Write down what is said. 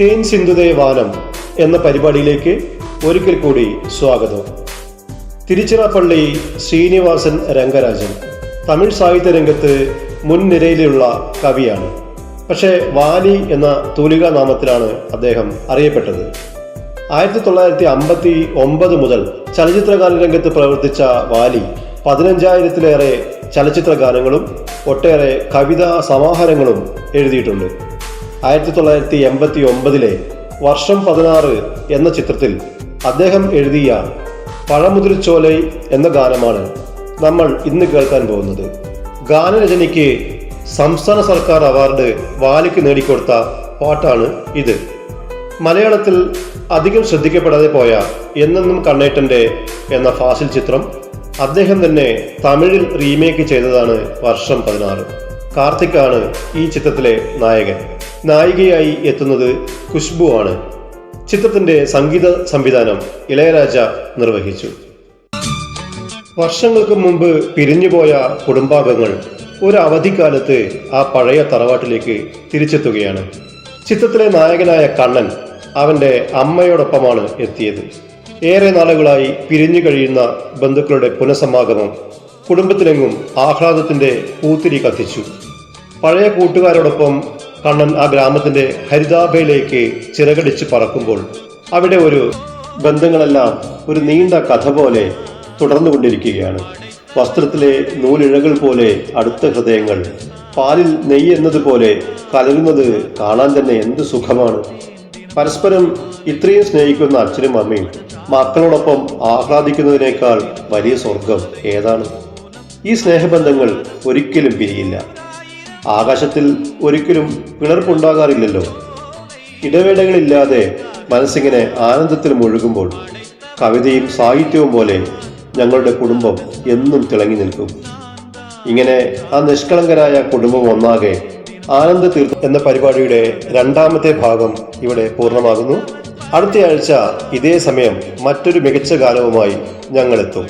തേൻ സിന്ധുതേ വാനം എന്ന പരിപാടിയിലേക്ക് ഒരിക്കൽ കൂടി സ്വാഗതം. തിരുച്ചിറപ്പള്ളി ശ്രീനിവാസൻ രംഗരാജൻ തമിഴ് സാഹിത്യ രംഗത്ത് മുൻനിരയിലുള്ള കവിയാണ്. പക്ഷേ വാലി എന്ന തൂലികാ നാമത്തിലാണ് അദ്ദേഹം അറിയപ്പെട്ടത്. ആയിരത്തി തൊള്ളായിരത്തി അമ്പത്തി ഒമ്പത് മുതൽ ചലച്ചിത്രഗാന രംഗത്ത് പ്രവർത്തിച്ച വാലി പതിനഞ്ചായിരത്തിലേറെ ചലച്ചിത്ര ഗാനങ്ങളും ഒട്ടേറെ കവിതാ സമാഹാരങ്ങളും എഴുതിയിട്ടുണ്ട്. ആയിരത്തി തൊള്ളായിരത്തി എൺപത്തി ഒമ്പതിലെ വർഷം പതിനാറ് എന്ന ചിത്രത്തിൽ അദ്ദേഹം എഴുതിയ പഴമുതിർച്ചോലൈ എന്ന ഗാനമാണ് നമ്മൾ ഇന്ന് കേൾക്കാൻ പോകുന്നത്. ഗാനരചനയ്ക്ക് സംസ്ഥാന സർക്കാർ അവാർഡ് വാലിക്ക് നേടിക്കൊടുത്ത പാട്ടാണ് ഇത്. മലയാളത്തിൽ അധികം ശ്രദ്ധിക്കപ്പെടാതെ പോയ എന്നെന്നും കണ്ണേറ്റന്റെ എന്ന ഫാസിൽ ചിത്രം അദ്ദേഹം തന്നെ തമിഴിൽ റീമേക്ക് ചെയ്തതാണ് വർഷം പതിനാറ്. കാർത്തിക്കാണ് ഈ ചിത്രത്തിലെ നായകൻ. നായികയായി എത്തുന്നത് ഖുഷ്ബു ആണ്. ചിത്രത്തിന്റെ സംഗീത സംവിധാനം ഇളയരാജ നിർവഹിച്ചു. വർഷങ്ങൾക്ക് മുമ്പ് പിരിഞ്ഞുപോയ കുടുംബാംഗങ്ങൾ ഒരു അവധിക്കാലത്ത് ആ പഴയ തറവാട്ടിലേക്ക് തിരിച്ചെത്തുകയാണ്. ചിത്രത്തിലെ നായകനായ കണ്ണൻ അവന്റെ അമ്മയോടൊപ്പമാണ് എത്തിയത്. ഏറെ നാളുകളായി പിരിഞ്ഞു കഴിയുന്ന ബന്ധുക്കളുടെ പുനഃസമാഗമം കുടുംബത്തിലെങ്ങും ആഹ്ലാദത്തിന്റെ പൂത്തിരി കത്തിച്ചു. പഴയ കൂട്ടുകാരോടൊപ്പം കണ്ണൻ ആ ഗ്രാമത്തിന്റെ ഹരിതാഭയിലേക്ക് ചിറകടിച്ച് പറക്കുമ്പോൾ അവിടെ ഒരു ബന്ധങ്ങളെല്ലാം ഒരു നീണ്ട കഥ പോലെ തുടർന്നുകൊണ്ടിരിക്കുകയാണ്. വസ്ത്രത്തിലെ നൂലിഴകൾ പോലെ അടുത്ത ഹൃദയങ്ങൾ പാലിൽ നെയ്യ് എന്നതുപോലെ കലരുന്നത് കാണാൻ തന്നെ എന്ത് സുഖമാണ്. പരസ്പരം ഇത്രയും സ്നേഹിക്കുന്ന അച്ഛനും അമ്മയും മക്കളോടൊപ്പം ആഹ്ലാദിക്കുന്നതിനേക്കാൾ വലിയ സ്വർഗം ഏതാണ്? ഈ സ്നേഹബന്ധങ്ങൾ ഒരിക്കലും പിരിയില്ല. ആകാശത്തിൽ ഒരിക്കലും പിളർപ്പുണ്ടാകാറില്ലല്ലോ. ഇടവേളകളില്ലാതെ മനസ്സിങ്ങനെ ആനന്ദത്തിൽ മുഴുകുമ്പോൾ കവിതയും സാഹിത്യവും പോലെ ഞങ്ങളുടെ കുടുംബം എന്നും തിളങ്ങി നിൽക്കും. ഇങ്ങനെ ആ നിഷ്കളങ്കരായ കുടുംബം ഒന്നാകെ ആനന്ദ തീർത്ഥം എന്ന പരിപാടിയുടെ രണ്ടാമത്തെ ഭാഗം ഇവിടെ പൂർണമാകുന്നു. അടുത്തയാഴ്ച ഇതേ സമയം മറ്റൊരു മികച്ച ഗാനവുമായി ഞങ്ങളെത്തും.